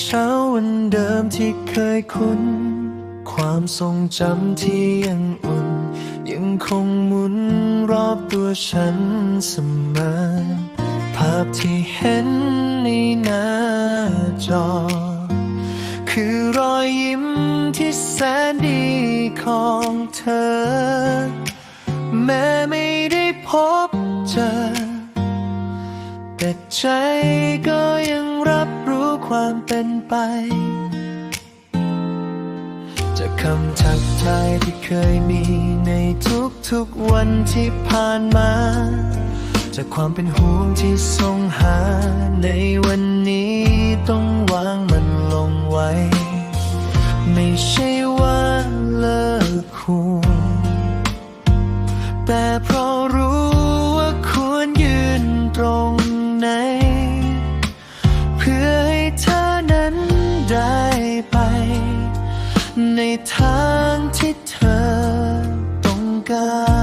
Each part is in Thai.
เช้าวันเดิมที่เคยคุ้น ความทรงจำที่ยังอุ่น ยังคงหมุนรอบตัวฉันเสมอ ภาพที่เห็นในหน้าจอ คือรอยยิ้มที่แสนดีของเธอ แม้ไม่ได้พบเจอ แต่ใจก็ยังรับรู้ ความเป็นไปจากคำทักทายที่เคยมีในทุกๆวันที่ผ่านมา จากความเป็นห่วงที่ทรงหา ในวันนี้ต้องวางมันลงไว้ ไม่ใช่ว่าเลิกห่วงแต่เพราะ ทางที่เธอต้องการ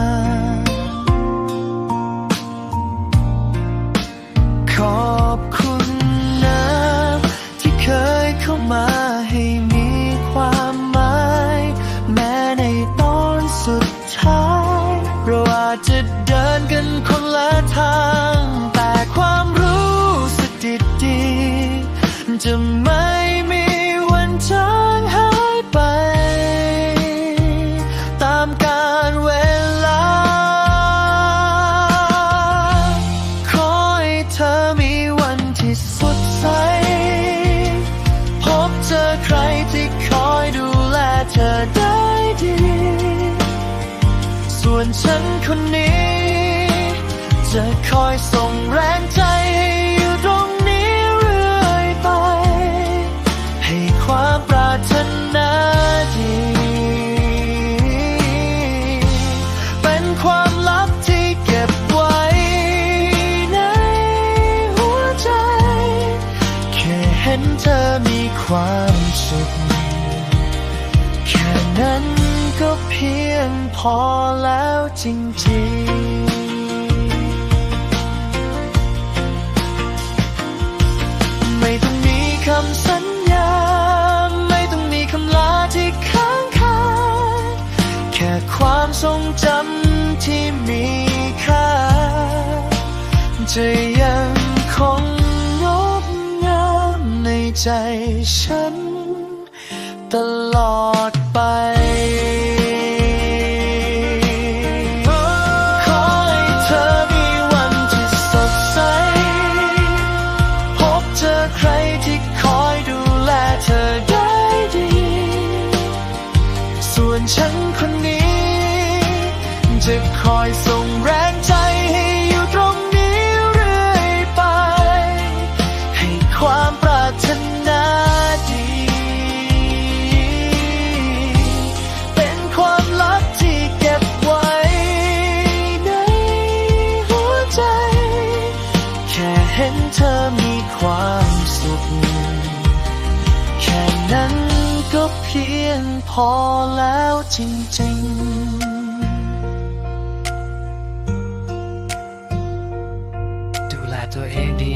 วนฉันคนนี้ จะคอยส่งแรงใจให้อยู่ตรงนี้เรื่อยไป ให้ความปรารถนาดี เป็นความลับที่เก็บไว้ในหัวใจ แค่เห็นเธอมีความสุขแค่นั้น ก็เพียงพอแล้วจริงๆ ไม่ต้องมีคำสัญญา ไม่ต้องมีคำลาที่ค้างคาแค่ความทรงจำที่มีค่า จะยังคงงดงามในใจฉัน ตลอดไป คอยส่งแรงใจให้อยู่ตรงนี้เรื่อยไป ให้ความปรารถนาดี เป็นความลับที่เก็บไว้ในหัวใจ แค่เห็นเธอมีความสุข แค่นั้นก็เพียงพอแล้วจริงๆ ดูแลตัวเองดี